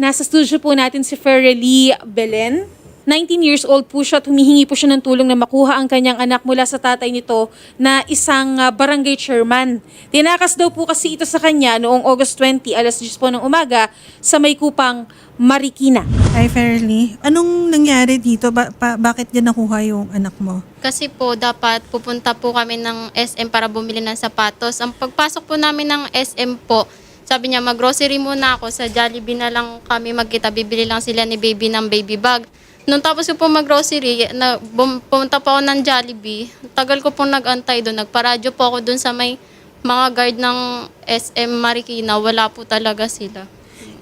Nasa studio po natin si Ferrely Belen. 19 years old po siya at humihingi po siya ng tulong na makuha ang kanyang anak mula sa tatay nito na isang ah, barangay chairman. Tinakas daw po kasi ito sa kanya noong August 20, alas 10 po ng umaga sa may kupang Marikina. Hi, Fairly. Anong nangyari dito? Ba- pa- bakit niya nakuha yung anak mo? Kasi po, dapat pupunta po kami ng SM para bumili ng sapatos. Ang pagpasok po namin ng SM po, sabi niya, mag-grocery muna ako. Sa Jollibee na lang kami magkita. Bibili lang sila ni baby ng baby bag. Nung tapos ko po mag-grocery, na, bum, pumunta po ako ng Jollibee. Tagal ko pong nag-antay doon. Nagparadyo po ako doon sa may mga guard ng SM Marikina. Wala po talaga sila.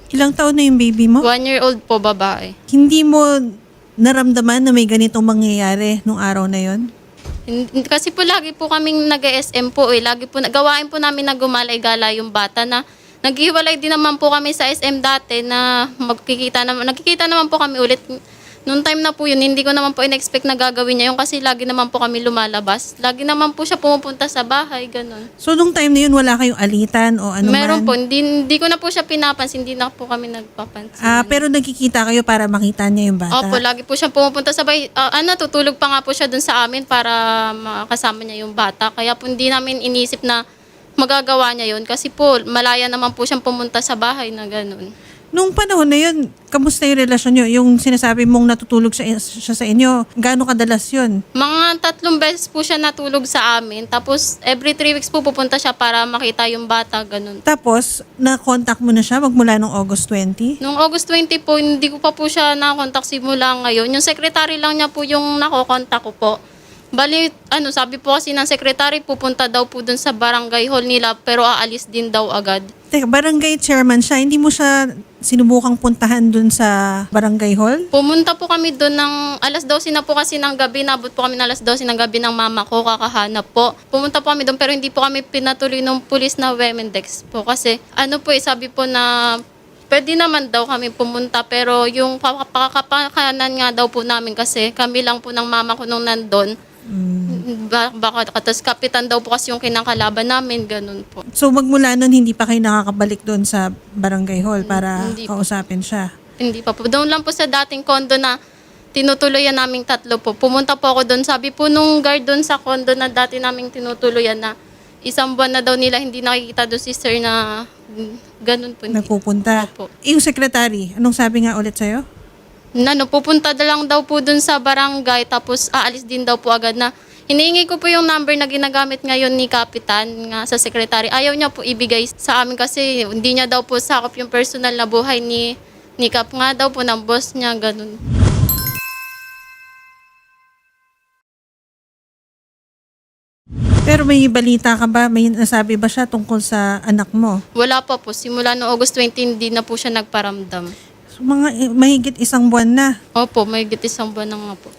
Ilang taon na yung baby mo? One year old po babae. Hindi mo naramdaman na may ganitong mangyayari nung araw na yon? Kasi po lagi po kaming nag-SM po eh. Lagi po, gawain po namin na gumalay-gala yung bata na naghiwalay din naman po kami sa SM dati na magkikita naman, nagkikita naman po kami ulit. Noong time na po yun, hindi ko naman po in-expect na gagawin niya yung kasi lagi naman po kami lumalabas. Lagi naman po siya pumupunta sa bahay, ganun. So, nung time na yun, wala kayong alitan o ano Meron man? po, hindi, hindi ko na po siya pinapansin, hindi na po kami nagpapansin. Ah, pero nagkikita kayo para makita niya yung bata? Opo, lagi po siya pumupunta sa bahay. Ah, ano, tutulog pa nga po siya dun sa amin para makasama niya yung bata. Kaya po hindi namin inisip na magagawa niya yun. Kasi po, malaya naman po siyang pumunta sa bahay na ganun. Nung panahon na yun, kamusta yung relasyon nyo? Yung sinasabi mong natutulog siya, siya sa inyo, gaano kadalas yun? Mga tatlong beses po siya natulog sa amin. Tapos, every three weeks po pupunta siya para makita yung bata, ganun. Tapos, na-contact mo na siya magmula nung August 20? Noong August 20 po, hindi ko pa po siya nakakontak simula ngayon. Yung secretary lang niya po yung nakokontak ko po. Bali, ano, sabi po kasi ng secretary, pupunta daw po dun sa barangay hall nila, pero aalis din daw agad. Teka, barangay chairman siya. Hindi mo siya sinubukang puntahan dun sa barangay hall? Pumunta po kami doon ng alas 12 na po kasi ng gabi. Nabot po kami ng alas 12 ng gabi ng mama ko, kakahanap po. Pumunta po kami doon pero hindi po kami pinatuloy ng pulis na Womendex po. Kasi ano po eh, sabi po na pwede naman daw kami pumunta pero yung pakakapakanan nga daw po namin kasi kami lang po ng mama ko nung nandun. Ba- baka tapos kapitan daw po kasi yung kinakalaban namin, ganun po. So, magmula nun, hindi pa kayo nakakabalik doon sa barangay hall para Hindi po. kausapin siya? Hindi pa po. Doon lang po sa dating condo na tinutuloyan naming tatlo po. Pumunta po ako doon. Sabi po nung guard doon sa condo na dati naming tinutuluyan na isang buwan na daw nila hindi nakikita doon si sir na mm, ganun po. Hindi. Nagpupunta? Opo. Yung secretary, anong sabi nga ulit sa'yo? Na, no, pupunta na lang daw po doon sa barangay tapos aalis din daw po agad na Hinihingi ko po yung number na ginagamit ngayon ni Kapitan nga sa sekretary. Ayaw niya po ibigay sa amin kasi hindi niya daw po sakop yung personal na buhay ni ni Kap nga daw po ng boss niya, ganun. Pero may balita ka ba? May nasabi ba siya tungkol sa anak mo? Wala pa po. Simula no August 20, hindi na po siya nagparamdam. So, mga mahigit isang buwan na. Opo, may isang buwan na nga po.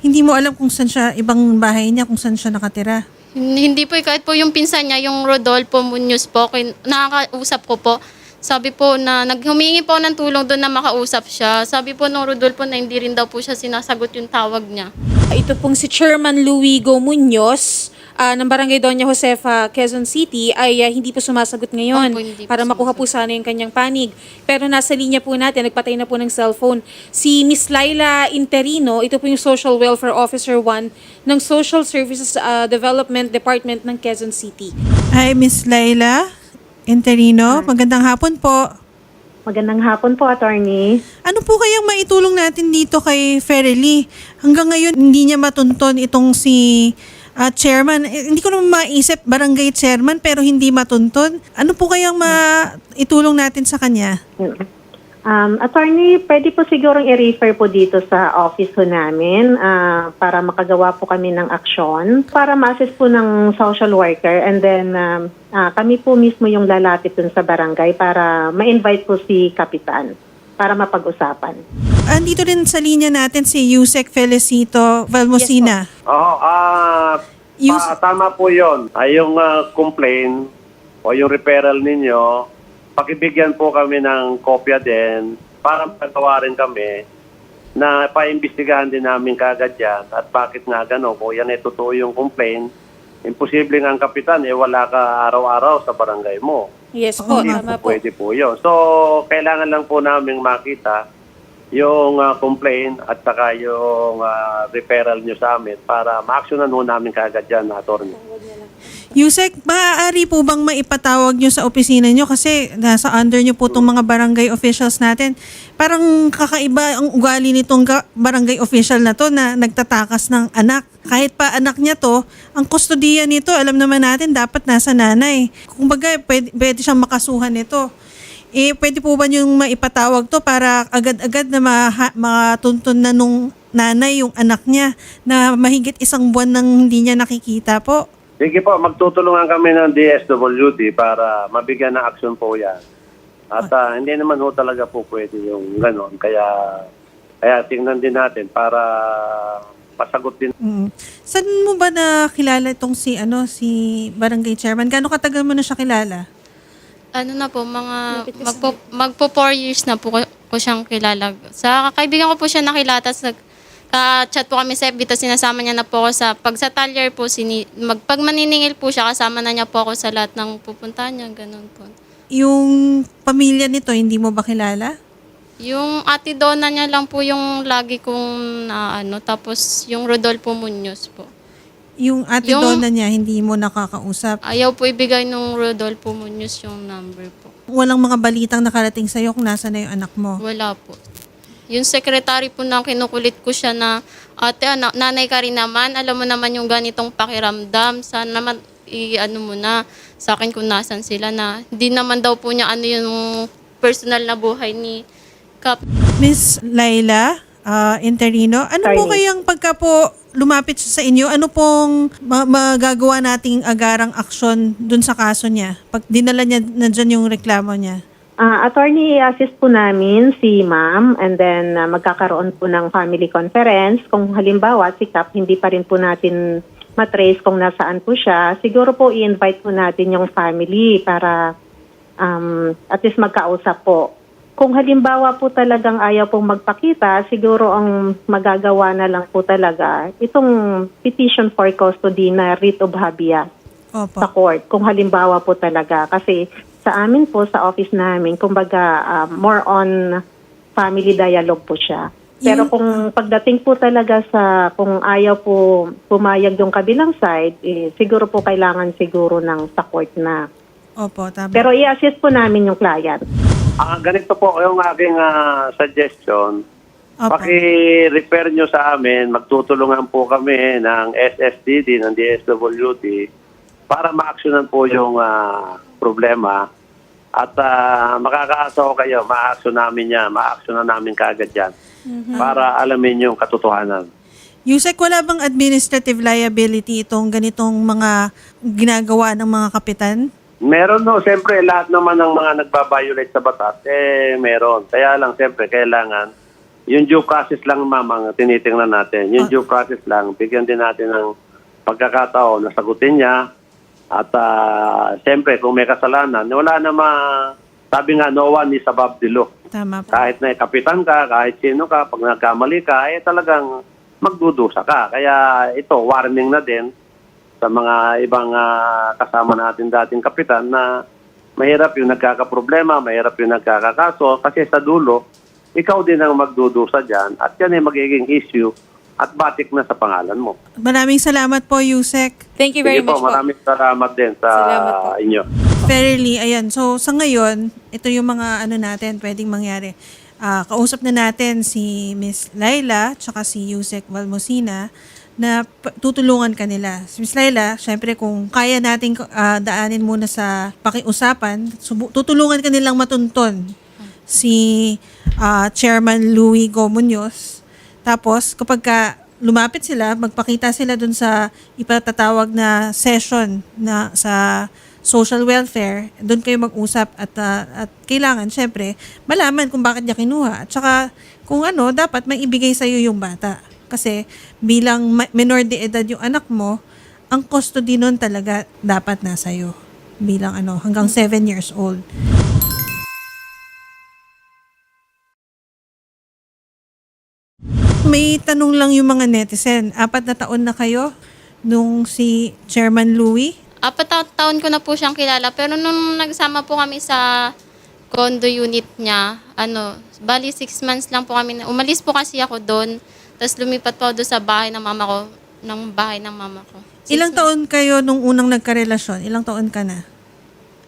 Hindi mo alam kung saan siya, ibang bahay niya, kung saan siya nakatira. Hin- Hindi po, eh, kahit po yung pinsan niya, yung Rodolfo Munoz po, kin- nakakausap ko po. Sabi po na naghumingi po ng tulong doon na makausap siya. Sabi po nung Rodolfo na hindi rin daw po siya sinasagot yung tawag niya. Ito pong si Chairman Luigo Munoz ah, ng Barangay Doña Josefa, Quezon City ay ah, hindi po sumasagot ngayon Opo, po para makuha po sana yung kanyang panig. Pero nasa linya po natin, nagpatay na po ng cellphone, si Miss Laila Interino, ito po yung Social Welfare Officer 1 ng Social Services ah, Development Department ng Quezon City. Hi, Miss Laila Enterino. Magandang hapon po. Magandang hapon po, attorney. Ano po kayang maitulong natin dito kay Ferrely? Hanggang ngayon, hindi niya matunton itong si ah, chairman. Eh, hindi ko naman maisip barangay chairman pero hindi matunton. Ano po kayang maitulong natin sa kanya? Um, attorney, pwede po sigurong i-refer po dito sa office po namin ah, para makagawa po kami ng aksyon para ma-assist po ng social worker and then um, ah, kami po mismo yung lalapit dun sa barangay para ma-invite po si Kapitan para mapag-usapan. Andito rin sa linya natin si Yusek Felicito Valmosina. Oo, ah Yung- pa- tama po yun. Ay, yung ah, complaint o yung referral ninyo, pakibigyan po kami ng kopya din para magawa rin kami na paimbestigahan din namin kagad yan at bakit nga gano'n. Kung yan ay totoo yung complaint, imposible nga ang kapitan, eh wala ka araw-araw sa barangay mo. Yes po, Hindi tama po po. pwede po yun. So, kailangan lang po namin makita yung ah, complaint at saka yung ah, referral nyo sa amin para ma-actionan namin kagad yan, attorney. Yusek, maaari po bang maipatawag nyo sa opisina nyo kasi nasa under nyo po itong mga barangay officials natin. Parang kakaiba ang ugali nitong ga- barangay official na to na nagtatakas ng anak. Kahit pa anak niya to, ang kustodiya nito, alam naman natin, dapat nasa nanay. Kung baga, pwede, pwede siyang makasuhan nito. Eh, pwede po ba yung maipatawag to para agad-agad na maha- matuntun na nung nanay yung anak niya na mahigit isang buwan nang hindi niya nakikita po? Sige po, magtutulungan kami ng DSWD para mabigyan ng action po yan. At ah, hindi naman ho talaga po pwede yung gano'n. Kaya, kaya tingnan din natin para pasagot din Mm. Saan mo ba nakilala itong si ano si barangay chairman? Gaano katagal mo na siya kilala? Ano na po, mga magpo, magpo four years na po ko, ko siyang kilala. Sa kaibigan ko po siya nakilala, tapos nag, ka-chat po kami sa FB, tapos sinasama niya na po ako sa, pag sa talyer po, sini, mag, pag maniningil po siya, kasama na niya po ako sa lahat ng pupuntahan niya, ganun po. Yung pamilya nito hindi mo ba kilala? Yung ate Donna niya lang po yung lagi kong na ano, tapos yung Rodolfo Munoz po. Yung ate Yung- Donna niya hindi mo nakakausap. Ayaw po ibigay nung Rodolfo Munoz yung number po. Walang mga balitang nakarating sa kung nasa na yung anak mo. Wala po. Yung secretary po na kinukulit ko siya na, ate, ana, nanay ka rin naman, alam mo naman yung ganitong pakiramdam, sana naman i-ano mo na sa akin kung nasan sila na hindi naman daw po niya ano yung personal na buhay ni Kap. Miss Laila ah, Interino, ano po Attorney. kayang pagka po lumapit siya sa inyo, ano pong ma- magagawa nating agarang aksyon dun sa kaso niya? Pag dinala niya na dyan yung reklamo niya. Ah, attorney, i-assist po namin si ma'am and then ah, magkakaroon po ng family conference. Kung halimbawa si Kap hindi pa rin po natin matrace kung nasaan po siya, siguro po i-invite po natin yung family para um, at least magkausap po. Kung halimbawa po talagang ayaw pong magpakita, siguro ang magagawa na lang po talaga itong petition for custody na writ of habeas Opo. sa court kung halimbawa po talaga. Kasi sa amin po sa office namin kumbaga ah, more on family dialogue po siya. Pero kung pagdating po talaga sa kung ayaw po pumayag yung kabilang side eh, siguro po kailangan siguro ng sa court na. Opo, tama. pero i-assist po namin yung client Ah, ganito po yung aking ah, suggestion. Opo. Paki-refer nyo sa amin, magtutulungan po kami ng SSDD, ng DSWD, para ma-actionan po yung ah, problema. At uh, makakaasa ko kayo, ma-action namin yan, ma-actionan namin kagad yan. Para alamin yung katotohanan. Yusek, wala bang administrative liability itong ganitong mga ginagawa ng mga kapitan? Meron no, siyempre lahat naman ng mga nagbabiolate sa batas, eh meron. Kaya lang siyempre kailangan yung due process lang ma'am ang tinitingnan natin. Yung due process lang, bigyan din natin ng pagkakataon na sagutin niya. At ah, siyempre kung may kasalanan, wala na ma... Sabi nga, no one is above the law. Tama po. Kahit na kapitan ka, kahit sino ka, pag nagkamali ka, eh talagang magdudusa ka. Kaya ito, warning na din sa mga ibang ah, kasama natin dating kapitan na mahirap yung nagkakaproblema, mahirap yung nagkakakaso kasi sa dulo, ikaw din ang magdudusa dyan at yan ay magiging issue at batik na sa pangalan mo. Maraming salamat po, Yusek. Thank you very Sige much po, po. maraming salamat din sa Salamat po. inyo. Fairly, ayan. So, sa ngayon, ito yung mga ano natin, pwedeng mangyari. Ah, kausap na natin si Miss Laila tsaka si Yusek Valmosina na tutulungan kanila. Miss Laila, syempre kung kaya natin ah, daanin muna sa pakiusapan, tutulungan kanilang matunton si ah, Chairman Louis Go Munoz. Tapos, kapag ka lumapit sila, magpakita sila dun sa ipatatawag na session na sa social welfare, doon kayo mag-usap at, ah, at kailangan, syempre, malaman kung bakit niya kinuha. At saka, kung ano, dapat may ibigay sa'yo yung bata. Kasi bilang minor de edad yung anak mo, ang custody nun talaga dapat nasa iyo bilang ano hanggang 7 years old. May tanong lang yung mga netizen. Apat na taon na kayo nung si Chairman Louie. Apat na taon ko na po siyang kilala. Pero nung nagsama po kami sa condo unit niya, ano, bali six months lang po kami. Umalis po kasi ako doon. Tapos lumipat po ako doon sa bahay ng mama ko. Ng bahay ng mama ko. Six Ilang taon kayo nung unang nagkarelasyon? Ilang taon ka na?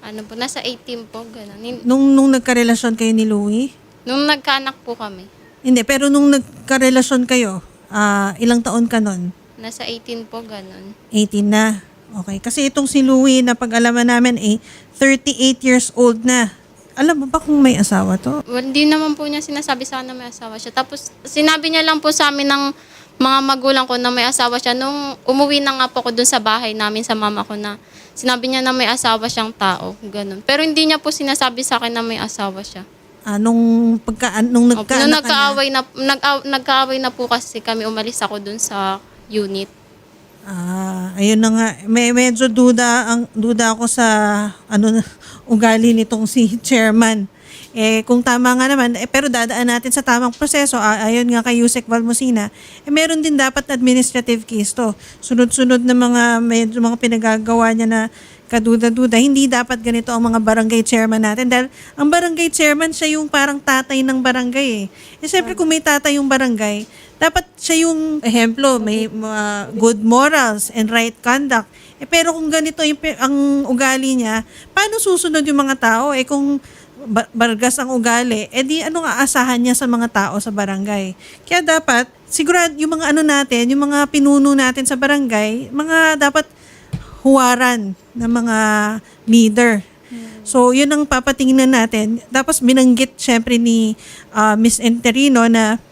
Ano po, nasa 18 po, gano'n. Nin- Nung, nung nagkarelasyon kayo ni Louie? Nung nagkaanak po kami, Hindi, pero nung nagkarelasyon kayo, ah, ilang taon ka nun? nasa 18 po, gano'n. 18 na. Okay. Kasi itong si Louie, na pag-alaman namin, eh, 38 years old na. Alam mo ba kung may asawa to? Well, hindi naman po niya sinasabi sa akin na may asawa siya. Tapos, sinabi niya lang po sa amin ng mga magulang ko na may asawa siya. Nung umuwi na nga po ako dun sa bahay namin sa mama ko na sinabi niya na may asawa siyang tao. Ganun. Pero hindi niya po sinasabi sa akin na may asawa siya. Ah, nung pagka, ah, nung Opo, nagkaanak nung ka na, nagkaaway na, nag, nagkaaway na po kasi kami, umalis ako dun sa unit. Ah, ayun na nga. May medyo duda ang duda ako sa ano ugali nitong si chairman. Eh kung tama nga naman, eh, pero dadaan natin sa tamang proseso. Ah, ayon nga kay Yusek Valmosina, eh meron din dapat administrative case to. Sunod-sunod na mga medyo mga pinagagawa niya na kaduda-duda. Hindi dapat ganito ang mga barangay chairman natin dahil ang barangay chairman siya yung parang tatay ng barangay eh. Eh syempre kung may tatay yung barangay, dapat siya yung ehemplo, may mga good morals and right conduct. Eh pero kung ganito yung, ang ugali niya, paano susunod yung mga tao? Eh kung ba- bargas ang ugali, eh di ano nga aasahan niya sa mga tao sa barangay. Kaya dapat, sigurado yung mga ano natin, yung mga pinuno natin sa barangay, mga dapat huwaran ng mga leader. So, yun ang papatingnan natin. Tapos, binanggit syempre ni ah, Miss Enterino na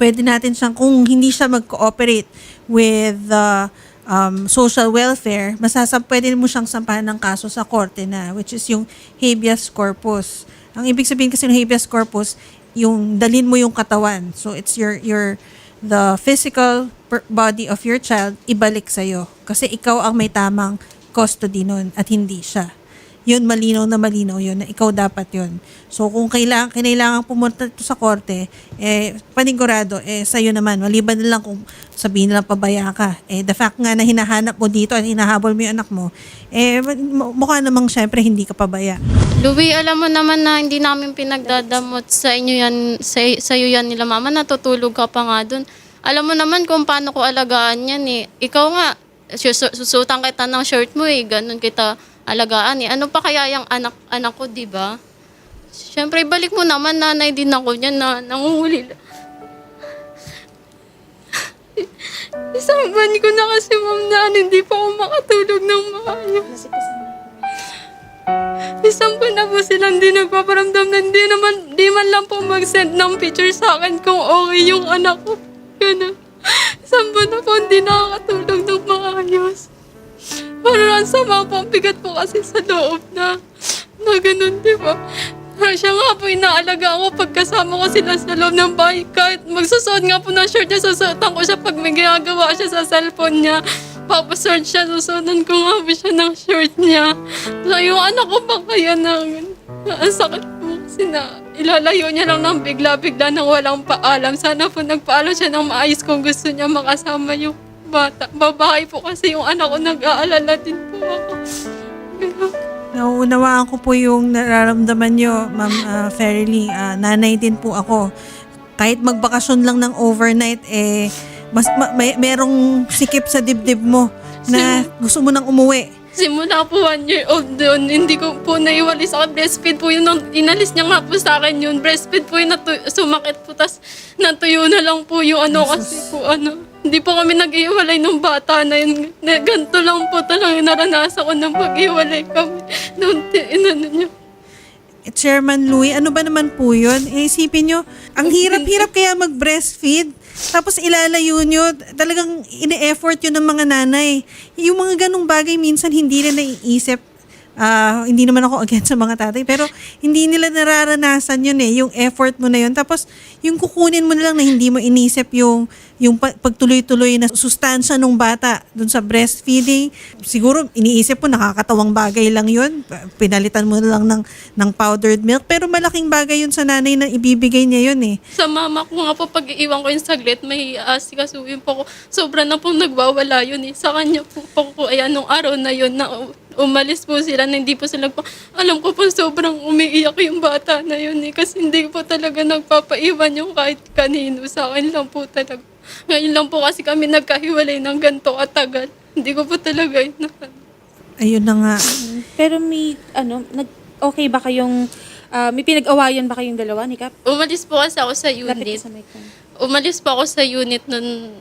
pwede natin siyang, kung hindi siya mag-cooperate with the um, social welfare, masasab, pwede mo siyang sampahan ng kaso sa korte na, which is yung habeas corpus. Ang ibig sabihin kasi ng habeas corpus, yung dalin mo yung katawan. So, it's your, your, the physical body of your child, ibalik sa'yo. Kasi ikaw ang may tamang custody nun at hindi siya yun malinaw na malinaw yun na ikaw dapat yun. So kung kailangan kinailangan pumunta ito sa korte, eh panigurado eh sa naman maliban na lang kung sabihin nilang pabaya ka. Eh the fact nga na hinahanap mo dito at hinahabol mo yung anak mo, eh mu- mukha namang syempre hindi ka pabaya. Louie, alam mo naman na hindi namin pinagdadamot sa inyo yan, sa, sa iyo yan nila mama, natutulog ka pa nga dun. Alam mo naman kung paano ko alagaan yan eh. Ikaw nga, susu- susutan kita ng shirt mo eh, ganun kita alagaan eh. Ano pa kaya yung anak, anak ko, di ba? Siyempre, balik mo naman, nanay din ako niyan na nanguhuli. Isang buwan ko na kasi, ma'am, na hindi pa ako makatulog ng maayos. Isang buwan na po silang di nagpaparamdam na hindi naman, di man lang po mag-send ng picture sa akin kung okay yung anak ko. Ganun. Isang buwan na po hindi nakakatulog ang sama po, ang bigat po kasi sa loob na, na ganun, di ba? Siya nga po inaalaga ako pagkasama ko sila sa loob ng bahay. Kahit magsusuot nga po ng shirt niya, susuotan ko siya pag may ginagawa siya sa cellphone niya. Papasearch siya, susuotan ko nga po siya ng shirt niya. So yung anak ko pa kaya na, ang sakit po kasi na ilalayo niya lang ng bigla-bigla nang walang paalam. Sana po nagpaalam siya ng maayos kung gusto niya makasama yung bata. Babae po kasi yung anak ko nag-aalala din po ako. Nauunawaan ko po yung nararamdaman nyo, Ma'am uh, Fairly. Ah, nanay din po ako. Kahit magbakasyon lang ng overnight, eh, mas, ma- may, merong sikip sa dibdib mo na gusto mo nang umuwi. Simula po one year old doon, hindi ko po naiwalis ako. Breastfeed po yun. Nung inalis niya nga po sa akin yun. Breastfeed po yun. Natu- sumakit po. Tapos natuyo na lang po yung ano kasi po ano. Hindi po kami nag-iwalay ng bata na yun. Na, ganito lang po talaga yung naranasan ko nang pag-iwalay kami. Noon, inano niya. Eh, Chairman Louie, ano ba naman po yun? Eh, isipin nyo, ang hirap-hirap kaya mag-breastfeed. Tapos ilalayo nyo, talagang ine-effort yun ng mga nanay. Yung mga ganong bagay minsan hindi na naiisip Ah, hindi naman ako against sa mga tatay, pero hindi nila nararanasan yun eh, yung effort mo na yun. Tapos, yung kukunin mo na lang na hindi mo inisip yung, yung pa- pagtuloy-tuloy na sustansya ng bata dun sa breastfeeding. Siguro, iniisip mo, nakakatawang bagay lang yun. Pinalitan mo na lang ng, ng powdered milk. Pero malaking bagay yun sa nanay na ibibigay niya yun eh. Sa mama ko nga po, pag iiwan ko yung saglit, may asikasuhin po ko. Sobra na pong nagwawala yun eh. Sa kanya po, po ko, ay anong araw na yun na umalis po sila na hindi po sila po. Alam ko po sobrang umiiyak yung bata na yun eh. Kasi hindi po talaga nagpapaiwan yung kahit kanino. Sa akin lang po talaga. Ngayon lang po kasi kami nagkahiwalay ng ganito katagal. Hindi ko po talaga yun Ayun na nga. Pero may, ano, nag, okay ba kayong, ah, may pinag-awayan ba kayong dalawa ni Kap? Umalis po kasi ako sa Lapit unit. sa mic umalis po ako sa unit nun.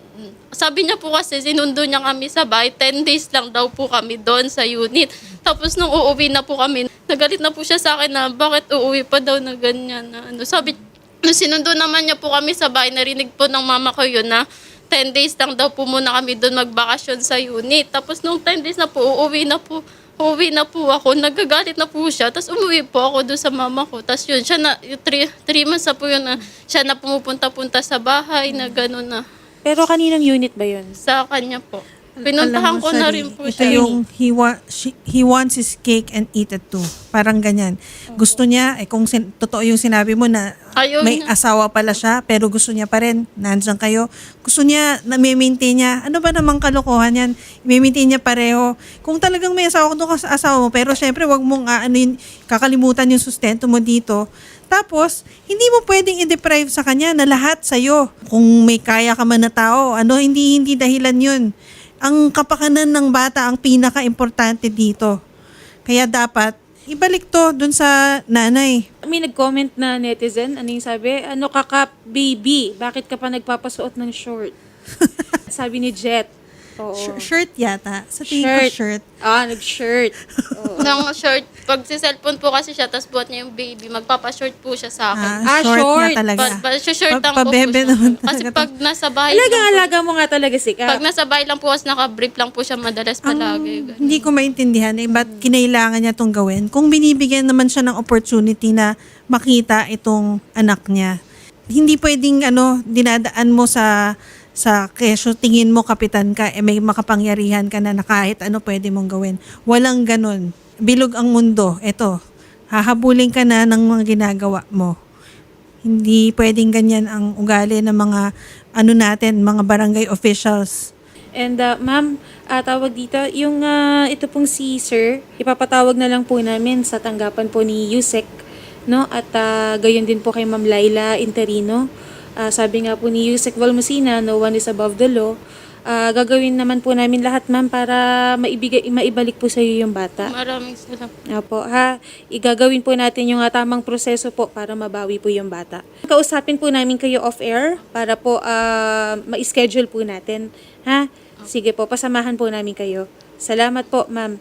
Sabi niya po kasi, sinundo niya kami sa bahay. 10 days lang daw po kami doon sa unit. Tapos nung uuwi na po kami, nagalit na po siya sa akin na bakit uuwi pa daw na ganyan. Na, ano. Sabi, nung sinundo naman niya po kami sa bahay, narinig po ng mama ko yun na 10 days lang daw po muna kami doon magbakasyon sa unit. Tapos nung 10 days na po, uuwi na po. Uuwi na po ako, nagagalit na po siya. Tapos umuwi po ako doon sa mama ko. Tapos yun, siya na, 3 months na po yun na siya na pumupunta-punta sa bahay na gano'n na. Pero kaninang unit ba yun? Sa kanya po. Pinuntahan ko na rin po ito siya. yung he, wa- she- he wants his cake and eat it too. Parang ganyan. Gusto niya, eh kung sin- totoo yung sinabi mo na Ayaw may niya. asawa pala siya, pero gusto niya pa rin, nandyan kayo. Gusto niya, na maintain niya. Ano ba namang kalokohan yan? I-maintain niya pareho. Kung talagang may asawa, doon ka sa asawa mo, pero syempre, wag mong ah, ano yun, kakalimutan yung sustento mo dito. Tapos, hindi mo pwedeng i-deprive sa kanya na lahat sa'yo. Kung may kaya ka man na tao, ano, hindi, hindi dahilan yun. Ang kapakanan ng bata ang pinaka-importante dito. Kaya dapat, ibalik to dun sa nanay. May nag-comment na netizen, ano yung sabi? Ano ka Kap, baby? Bakit ka pa nagpapasuot ng short? sabi ni Jet. Oo. Sh- shirt yata. Sa tingin ko shirt. Ah, nag-shirt. Oo. Nang short, pag si cellphone po kasi siya, tapos buhat niya yung baby, magpapa-short po siya sa akin. Ah, Ah, short, short. na talaga. Pa, pa, short Pa- lang po, po siya. naman Kasi talaga pag nasa bahay lang po, Alaga-alaga mo nga talaga si Kap. pag nasa bahay lang po, kasi naka-brief lang po siya madalas palagi. Ganun. Hindi ko maintindihan eh, ba't kinailangan niya itong gawin? Kung binibigyan naman siya ng opportunity na makita itong anak niya, hindi pwedeng ano, dinadaan mo sa sa kesyo tingin mo kapitan ka, eh may makapangyarihan ka na na kahit ano pwede mong gawin. Walang ganun. Bilog ang mundo. Eto, hahabulin ka na ng mga ginagawa mo. Hindi pwedeng ganyan ang ugali ng mga ano natin, mga barangay officials. And uh, ma'am, ah, tawag dito, yung ah, ito pong si sir, ipapatawag na lang po namin sa tanggapan po ni Yusek, no? At ah, gayon din po kay Ma'am Laila Interino. Ah, sabi nga po ni Yusek Valmusina, no one is above the law. Ah, gagawin naman po namin lahat ma'am para maibigay, maibalik po sa iyo yung bata. Maraming salamat. Opo, ha? Igagawin po natin yung ah, tamang proseso po para mabawi po yung bata. Kausapin po namin kayo off-air para po ah, ma-schedule po natin. Ha? Sige po, pasamahan po namin kayo. Salamat po, ma'am.